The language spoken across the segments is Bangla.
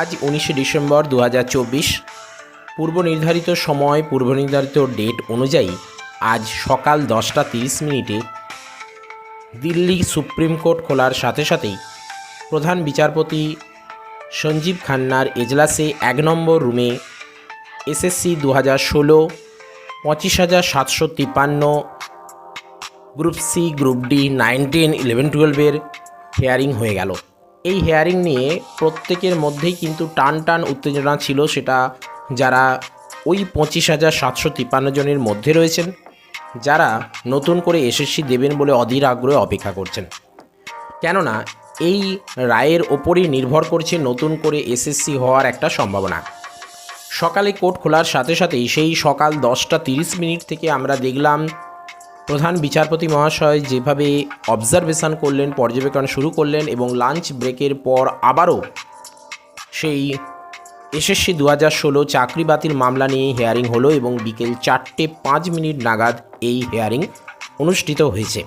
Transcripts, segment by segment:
আজ উনিশে ডিসেম্বর দু পূর্ব নির্ধারিত সময়, পূর্ব নির্ধারিত ডেট অনুযায়ী আজ সকাল দশটা তিরিশ মিনিটে দিল্লি সুপ্রিম কোর্ট খোলার সাথে সাথেই প্রধান বিচারপতি সঞ্জীব খান্নার এজলাসে এক নম্বর রুমে এসএসসি দু হাজার ষোলো, পঁচিশ হাজার সাতশো তিপ্পান্ন, group C, group D, nine, ten, eleven, টুয়েলভের হেয়ারিং হয়ে গেল। এই হেয়ারিং নিয়ে প্রত্যেকের মধ্যেই কিন্তু টান টান উত্তেজনা ছিল, সেটা যারা ওই পঁচিশ হাজার সাতশো তিপ্পান্ন জনের মধ্যে রয়েছেন, যারা নতুন করে এসএসসি দেবেন বলে অধীর আগ্রহে অপেক্ষা করছেন। কেননা, এই রায়ের ওপরই নির্ভর করছে নতুন করে এসএসসি হওয়ার একটা সম্ভাবনা। সকালে কোর্ট খোলার সাথে সাথেই সেই সকাল দশটা তিরিশ মিনিট থেকে আমরা দেখলাম প্রধান বিচারপতি মহাশয় যেভাবে অবজারভেশন করলেন, পর্যবেক্ষণ শুরু করলেন এবং লাঞ্চ ব্রেকের পর আবারও সেই এসএসসি দু হাজার ষোলো চাকরি বাতিল মামলা নিয়ে হেয়ারিং হলো এবং বিকেল চারটে পাঁচ মিনিট নাগাদ এই হেয়ারিং অনুষ্ঠিত হয়েছে।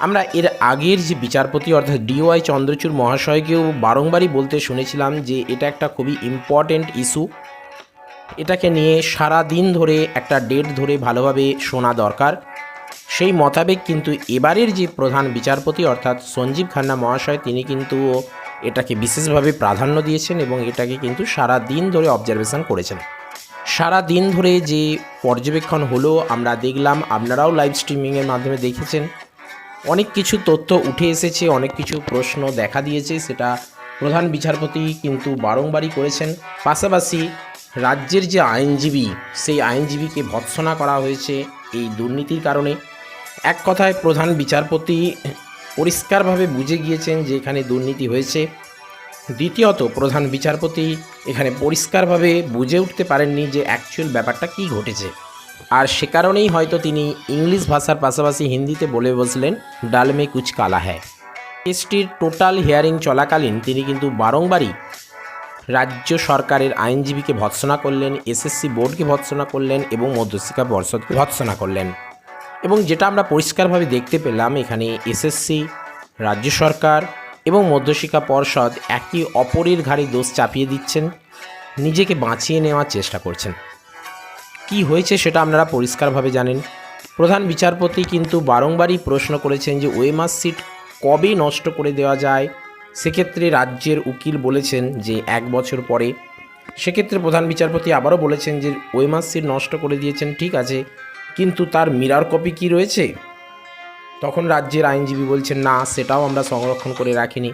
আমরা এর আগের যে বিচারপতি অর্থাৎ ডিওয়াই চন্দ্রচূড় মহাশয়কেও বারংবারই বলতে শুনেছিলাম যে এটা একটা খুবই ইম্পর্ট্যান্ট ইস্যু এটাকে নিয়ে সারা দিন ধরে একটা ডেট ধরে ভালোভাবে শোনা দরকার। সেই মোতাবেক কিন্তু এবারের যে প্রধান বিচারপতি অর্থাৎ সঞ্জীব খান্না মহাশয়, তিনি কিন্তু এটাকে বিশেষভাবে প্রাধান্য দিয়েছেন এবং এটাকে কিন্তু সারা দিন ধরে অবজারভেশন করেছেন। সারা দিন ধরে যে পর্যবেক্ষণ হলো, আমরা দেখলাম, আপনারাও লাইভ স্ট্রিমিংয়ের মাধ্যমে দেখেছেন। অনেক কিছু তথ্য উঠে এসেছে, অনেক কিছু প্রশ্ন দেখা দিয়েছে, সেটা প্রধান বিচারপতি কিন্তু বারংবারই করেছেন। পাশাপাশি রাজ্যের যে আইনজীবী, সেই আইনজীবীকে ভৎসনা করা হয়েছে এই দুর্নীতির কারণে। এক কথায় প্রধান বিচারপতি পরিষ্কারভাবে বুঝে গিয়েছেন যে এখানে দুর্নীতি হয়েছে। দ্বিতীয়ত, প্রধান বিচারপতি এখানে পরিষ্কারভাবে বুঝে উঠতে পারেননি যে অ্যাকচুয়াল ব্যাপারটা কী ঘটেছে। আর সে কারণেই হয়তো তিনি ইংলিশ ভাষার পাশাপাশি হিন্দিতে বলে বসলেন ডালমে কুচ কালা হ্যায়। কেসটির টোটাল হিয়ারিং চলাকালীন তিনি কিন্তু বারংবারই রাজ্য সরকারের আইনজীবীকে ভৎসনা করলেন, এসএসসি বোর্ডকে ভৎসনা করলেন এবং মধ্যশিক্ষা পর্ষদকে ভৎসনা করলেন। এবং যেটা আমরা পরিষ্কারভাবে দেখতে পেলাম, এখানে এসএসসি, রাজ্য সরকার এবং মধ্যশিক্ষা পর্ষদ একই অপরের ঘাড়ে দোষ চাপিয়ে দিচ্ছেন, নিজেকে বাঁচিয়ে নেওয়ার চেষ্টা করছেন। কি হয়েছে সেটা আপনারা পরিষ্কারভাবে জানেন। প্রধান বিচারপতি কিন্তু বারংবারই প্রশ্ন করেছেন যে ওয়েমার সিট কবে নষ্ট করে দেওয়া যায় সেক্ষেত্রে রাজ্যের উকিল বলেছেন যে এক বছর পরে, সেক্ষেত্রে প্রধান বিচারপতি আবারও বলেছেন যে ওয়েমার সিট নষ্ট করে দিয়েছেন, ঠিক আছে, কিন্তু তার মিরার কপি কি রয়েছে? তখন রাজ্যের আইনজীবী বলছেন, না, সেটাও আমরা সংরক্ষণ করে রাখিনি।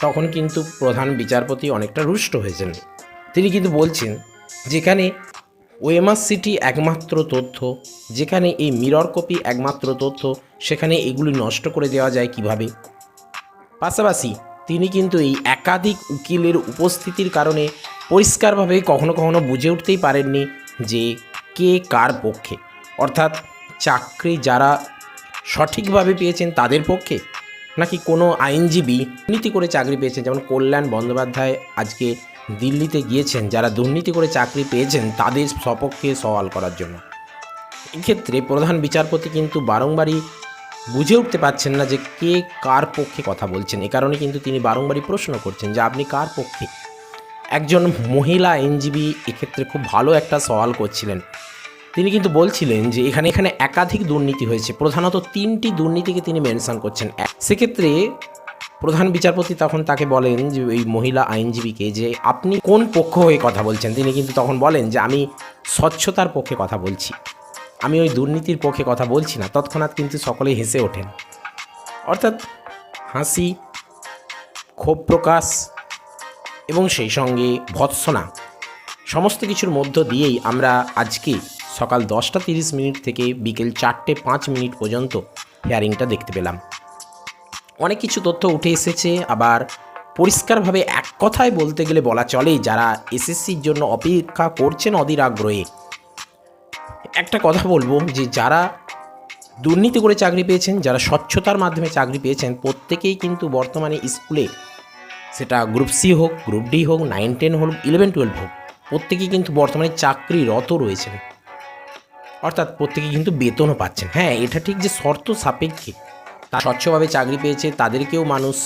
তখন কিন্তু প্রধান বিচারপতি অনেকটা রুষ্ট হয়েছেন। তিনি কিন্তু বলছেন, যেখানে ওয়েমার সিটি একমাত্র তথ্য, যেখানে এই মিরর কপি একমাত্র তথ্য, সেখানে এগুলি নষ্ট করে দেওয়া যায় কীভাবে? পাশাপাশি তিনি কিন্তু এই একাধিক উকিলের উপস্থিতির কারণে পরিষ্কারভাবে কখনো কখনো বুঝে উঠতেই পারেননি যে কে কার পক্ষে। অর্থাৎ চাকরি যারা সঠিকভাবে পেয়েছেন তাদের পক্ষে? নাকি কোনো আইনজীবী দুর্নীতি করে চাকরি পেয়েছেন? যেমন কল্যাণ বন্দ্যোপাধ্যায় আজকে দিল্লিতে গিয়েছেন, যারা দুর্নীতি করে চাকরি পেয়েছেন তাদের সপক্ষে সওয়াল করার জন্য। এক্ষেত্রে প্রধান বিচারপতি কিন্তু বারংবারই বুঝে উঠতে পারছেন না যে কে কার পক্ষে কথা বলছেন। এ কারণে কিন্তু তিনি বারংবারই প্রশ্ন করছেন যে আপনি কার পক্ষে? একজন মহিলা আইনজীবী এক্ষেত্রে খুব ভালো একটা সওয়াল করছিলেন। তিনি কিন্তু বলছিলেন যে এখানে এখানে একাধিক দুর্নীতি হয়েছে। প্রধানত তিনটি দুর্নীতিকে তিনি মেনশন করছেন। সেক্ষেত্রে প্রধান বিচারপতি তখন তাকে বলেন যে ওই মহিলা আইনজীবীকে যে আপনি কোন পক্ষ হয়ে কথা বলছেন? তিনি কিন্তু তখন বলেন যে আমি স্বচ্ছতার পক্ষে কথা বলছি। আমি ওই দুর্নীতির পক্ষে কথা বলছি না, তৎক্ষণাৎ কিন্তু সকলেই হেসে ওঠেন। অর্থাৎ হাসি, ক্ষোভ প্রকাশ এবং সেই সঙ্গে ভৎসনা, সমস্ত কিছুর মধ্য দিয়েই আমরা আজকে সকাল দশটা তিরিশ মিনিট থেকে বিকেল চারটে পাঁচ মিনিট পর্যন্ত হিয়ারিংটা দেখতে পেলাম। অনেক কিছু তথ্য উঠে এসেছে, আবার পরিষ্কারভাবে এক কথায় বলতে গেলে বলা চলে যারা এসএসসির জন্য অপেক্ষা করছেন অধীর আগ্রহে একটা কথা বলব যে যারা দুর্নীতি করে চাকরি পেয়েছেন, যারা স্বচ্ছতার মাধ্যমে চাকরি পেয়েছেন, প্রত্যেকেই কিন্তু বর্তমানে স্কুলে সেটা গ্রুপ সি হোক গ্রুপ ডি হোক নাইন টেন হোক ইলেভেন টুয়েলভ হোক, প্রত্যেকেই কিন্তু বর্তমানে চাকরিরত রয়েছেন। অর্থাৎ প্রত্যেকে কিন্তু বেতনও পাচ্ছেন। হ্যাঁ এটা ঠিক যে শর্ত সাপেক্ষে। তা স্বচ্ছভাবে চাকরি পেয়েছে, তাদেরকেও মানুষ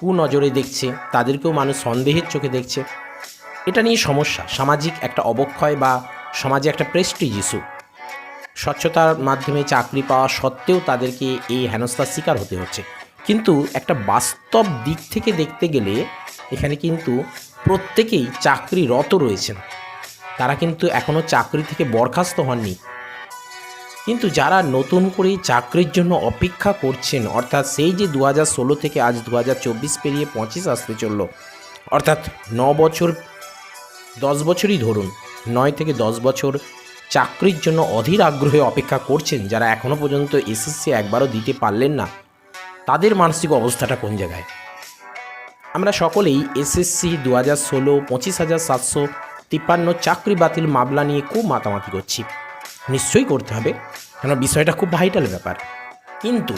কুনজরে দেখছে, তাদেরকেও মানুষ সন্দেহের চোখে দেখছে। এটা নিয়ে সমস্যা, সামাজিক একটা অবক্ষয় বা সমাজে একটা প্রেস্টিজ ইস্যু স্বচ্ছতার মাধ্যমে চাকরি পাওয়া সত্ত্বেও তাদেরকে এই হেনস্থার শিকার হতে হচ্ছে। কিন্তু একটা বাস্তব দিক থেকে দেখতে গেলে এখানে কিন্তু প্রত্যেকেই চাকরিরত রয়েছেন। তারা কিন্তু এখনও চাকরি থেকে বরখাস্ত হননি। কিন্তু যারা নতুন করে চাকরির জন্য অপেক্ষা করছেন, অর্থাৎ সেই যে দু ষোলো থেকে আজ দু হাজার চব্বিশ পেরিয়ে পঁচিশ আসতে চলল, অর্থাৎ ন বছর, দশ বছরই ধরুন নয় থেকে দশ বছর চাকরির জন্য অধীর আগ্রহে অপেক্ষা করছেন যারা এখনও পর্যন্ত এসএসসি একবারও দিতে পারলেন না। তাদের মানসিক অবস্থাটা কোন জায়গায়? আমরা সকলেই এসএসসি দু হাজার ষোলো, পঁচিশ হাজার সাতশো তিপ্পান্ন চাকরি বাতিল মামলা নিয়ে খুব মাতামাতি করছি। নিশ্চয়ই করতে হবে, কেন বিষয়টা খুব ভাইটাল ব্যাপার। কিন্তু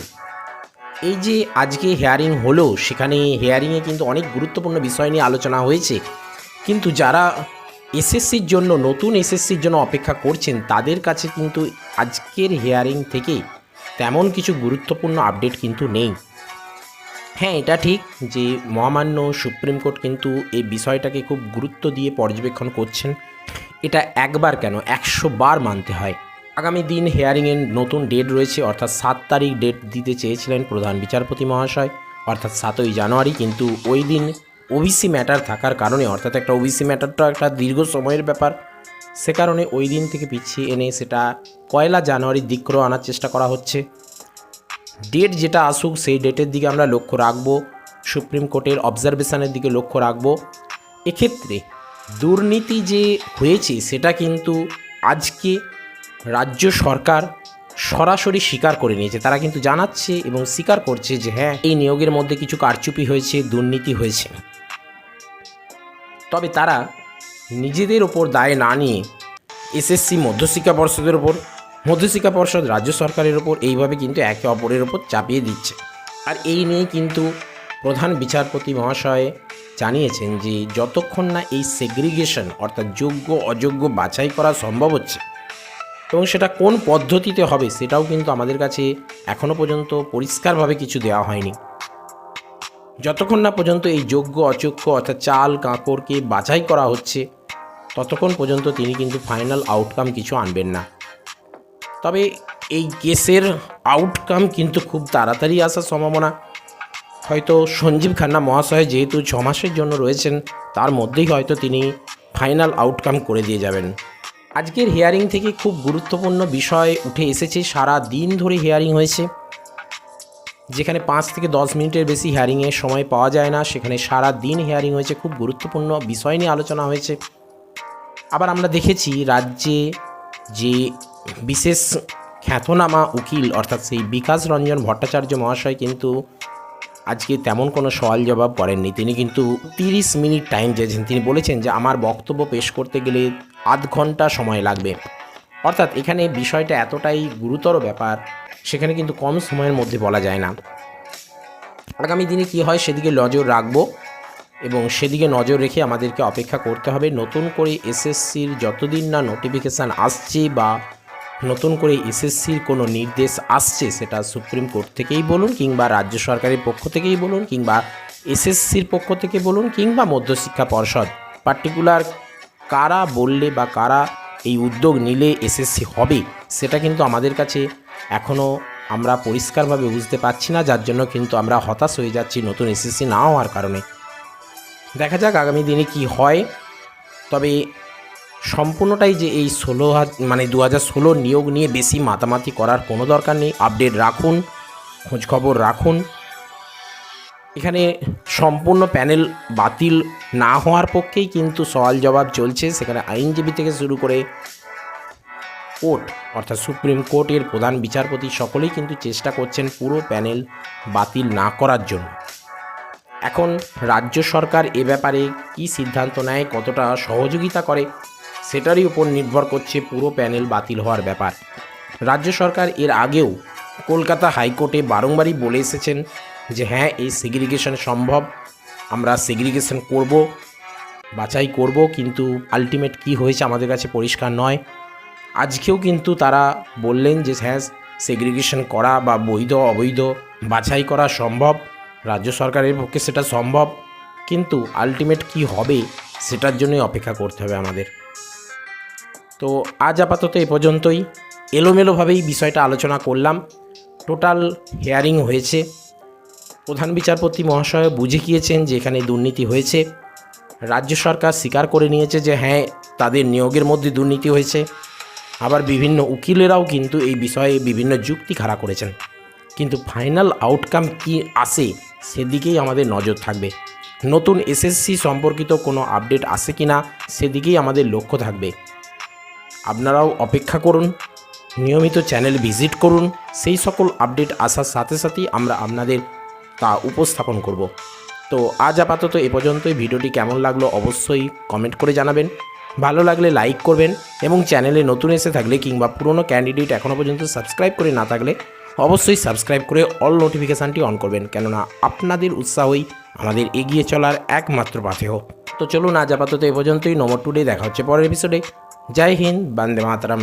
এই যে আজকে হেয়ারিং হলো, সেখানে হেয়ারিংয়ে কিন্তু অনেক গুরুত্বপূর্ণ বিষয় নিয়ে আলোচনা হয়েছে। কিন্তু যারা এসএসসির জন্য, নতুন এসএসসির জন্য অপেক্ষা করছেন, তাদের কাছে কিন্তু আজকের হেয়ারিং থেকে তেমন কিছু গুরুত্বপূর্ণ আপডেট কিন্তু নেই। হ্যাঁ এটা ঠিক যে মহামান্য সুপ্রিম কোর্ট কিন্তু এই বিষয়টাকে খুব গুরুত্ব দিয়ে পর্যবেক্ষণ করছেন। এটা একবার কেন? একশো বার মানতে হয়। আগামী দিন হেয়ারিংয়ের নতুন ডেট রয়েছে, অর্থাৎ সাত তারিখ ডেট দিতে চেয়েছিলেন প্রধান বিচারপতি মহাশয়, অর্থাৎ সাতই জানুয়ারি, কিন্তু ওই দিন ওবিসি ম্যাটার থাকার কারণে, অর্থাৎ একটা ওবিসি ম্যাটারটা একটা দীর্ঘ সময়ের ব্যাপার। সে কারণে ওই দিন থেকে পিছিয়ে এনে সেটা পয়লা জানুয়ারির দিক করেও আনার চেষ্টা করা হচ্ছে। ডেট যেটা আসুক, সেই ডেটের দিকে আমরা লক্ষ্য রাখব। সুপ্রিম কোর্টের অবজারভেশনের দিকে লক্ষ্য রাখব। এক্ষেত্রে দুর্নীতি যে হয়েছে, সেটা কিন্তু আজকে রাজ্য সরকার সরাসরি স্বীকার করে নিয়েছে। তারা কিন্তু জানাচ্ছে এবং স্বীকার করছে যে হ্যাঁ এই নিয়োগের মধ্যে কিছু কারচুপি হয়েছে, দুর্নীতি হয়েছে। তবে তারা নিজেদের ওপর দায় না নিয়ে এসএসসি মধ্যশিক্ষা পর্ষদের ওপর, মধ্যশিক্ষা পর্ষদ রাজ্য সরকারের ওপর এইভাবে কিন্তু একে অপরের ওপর চাপিয়ে দিচ্ছে। আর এই নিয়ে কিন্তু প্রধান বিচারপতি মহাশয় জানিয়েছেন যে যতক্ষণ না এই সেগ্রিগেশন অর্থাৎ যোগ্য, অযোগ্য বাছাই করা সম্ভব হচ্ছে এবং সেটা কোন পদ্ধতিতে হবে সেটাও কিন্তু আমাদের কাছে এখনও পর্যন্ত পরিষ্কারভাবে কিছু দেওয়া হয়নি। যতক্ষণ না পর্যন্ত এই যোগ্য, অযোগ্য অর্থাৎ চাল, কাঁকড়কে বাছাই করা হচ্ছে, ততক্ষণ পর্যন্ত তিনি কিন্তু ফাইনাল আউটকাম কিছু আনবেন না। তবে এই কেসের আউটকাম কিন্তু খুব তাড়াতাড়ি আসার সম্ভাবনা। হয়তো সঞ্জীব খান্না মহাশয় যেহেতু ছ মাসের জন্য রয়েছেন, তার মধ্যেই হয়তো তিনি ফাইনাল আউটকাম করে দিয়ে যাবেন। আজকের হিয়ারিং থেকে খুব গুরুত্বপূর্ণ বিষয় উঠে এসেছে, সারা দিন ধরে হিয়ারিং হয়েছে। যেখানে পাঁচ থেকে দশ মিনিটের বেশি হিয়ারিংয়ের সময় পাওয়া যায় না, সেখানে সারা দিন হিয়ারিং হয়েছে, খুব গুরুত্বপূর্ণ বিষয় নিয়ে আলোচনা হয়েছে। আবার আমরা দেখেছি রাজ্যে যে বিশেষ খ্যাতনামা উকিল, অর্থাৎ সেই বিকাশ রঞ্জন ভট্টাচার্য মহাশয় কিন্তু আজকে তেমন কোনো সওয়াল জবাব করেননি। তিনি কিন্তু তিরিশ মিনিট টাইম চেয়েছেন তিনি বলেছেন যে, আমার বক্তব্য পেশ করতে গেলে আধ ঘণ্টা সময় লাগবে। অর্থাৎ এখানে বিষয়টা এতটাই গুরুতর ব্যাপার সেখানে কিন্তু কম সময়ের মধ্যে বলা যায় না। আগামী দিনে কি হয় সেদিকে নজর রাখব এবং সেদিকে নজর রেখে আমাদেরকে অপেক্ষা করতে হবে। নতুন করে এসএসসির যতদিন না নোটিফিকেশান আসছে বা নতুন করে এসএসসির কোনো নির্দেশ আসছে সেটা সুপ্রিম কোর্ট থেকেই বলুন কিংবা রাজ্য সরকারের পক্ষ থেকেই বলুন কিংবা এসএসসির পক্ষ থেকে বলুন কিংবা মধ্যশিক্ষা পর্ষদ। পার্টিকুলার কারা বললে বা কারা এই উদ্যোগ নিলে এসএসসি হবে সেটা কিন্তু আমাদের কাছে এখনও আমরা পরিষ্কারভাবে বুঝতে পারছি না, যার জন্য কিন্তু আমরা হতাশ হয়ে যাচ্ছি নতুন এসএসসি না হওয়ার কারণে। দেখা যাক আগামী দিনে কি হয়। তবে সম্পূর্ণটাই যে এই ষোলো মানে দু হাজার ষোলো নিয়োগ নিয়ে বেশি মাতামাতি করার কোনো দরকার নেই। আপডেট রাখুন, খোঁজখবর রাখুন। এখানে সম্পূর্ণ প্যানেল বাতিল না হওয়ার পক্ষেই কিন্তু সওয়াল জবাব চলছে। সেখানে আইনজীবী থেকে শুরু করে কোর্ট, অর্থাৎ সুপ্রিম কোর্টের প্রধান বিচারপতি সকলেই কিন্তু চেষ্টা করছেন পুরো প্যানেল বাতিল না করার জন্য। এখন রাজ্য সরকার এ ব্যাপারে কী সিদ্ধান্ত নেয়, কতটা সহযোগিতা করে, সেটারই উপর নির্ভর করছে পুরো প্যানেল বাতিল হওয়ার ব্যাপার। রাজ্য সরকার এর আগেও কলকাতা হাইকোর্টে বারংবারই বলে এসেছেন যে হ্যাঁ এই সেগ্রিগেশন সম্ভব, আমরা সেগ্রিগেশন করব, বাছাই করব, কিন্তু আলটিমেট কি হয়েছে আমাদের কাছে পরিষ্কার নয়। আজকেও কিন্তু তারা বললেন যে হ্যাঁ সেগ্রিগেশন করা বা বৈধ, অবৈধ বাছাই করা সম্ভব, রাজ্য সরকারের পক্ষে সেটা সম্ভব, কিন্তু আলটিমেট কি হবে সেটার জন্যই অপেক্ষা করতে হবে আমাদের। তো আজ আপাতত এ পর্যন্তই। এলোমেলোভাবেই বিষয়টা আলোচনা করলাম। টোটাল হেয়ারিং হয়েছে। প্রধান বিচারপতি মহাশয় বুঝে গিয়েছেন যে, এখানে দুর্নীতি হয়েছে। রাজ্য সরকার স্বীকার করে নিয়েছে যে হ্যাঁ তাদের নিয়োগের মধ্যে দুর্নীতি হয়েছে। আবার বিভিন্ন উকিলেরাও কিন্তু এই বিষয়ে বিভিন্ন যুক্তি খাড়া করেছেন। কিন্তু ফাইনাল আউটকাম কি আসে সেদিকেই আমাদের নজর থাকবে। নতুন এসএসসি সম্পর্কিত কোনো আপডেট আসে কি না সেদিকেই আমাদের লক্ষ্য থাকবে। আপনারাও অপেক্ষা করুন, নিয়মিত চ্যানেল ভিজিট করুন, সেই সকল আপডেট আসার সাথে সাথেই আমরা আপনাদের তা উপস্থাপন করব। তো আজ আপাতত এ পর্যন্তই। ভিডিওটি কেমন লাগল অবশ্যই কমেন্ট করে জানাবেন। ভালো লাগলে লাইক করবেন এবং চ্যানেলে নতুন এসে থাকলে কিংবা পুরনো ক্যান্ডিডেট এখনও পর্যন্ত সাবস্ক্রাইব করে না থাকলে অবশ্যই সাবস্ক্রাইব করে অল নোটিফিকেশানটি অন করবেন। কেননা আপনাদের উৎসাহই আমাদের এগিয়ে চলার একমাত্র পাথেহ তো চলুন আজ আপাতত এ পর্যন্তই। নম্বর টুডে দেখা হচ্ছে পরের এপিসোডে জয় হিন্দ, বন্দে মাতরম।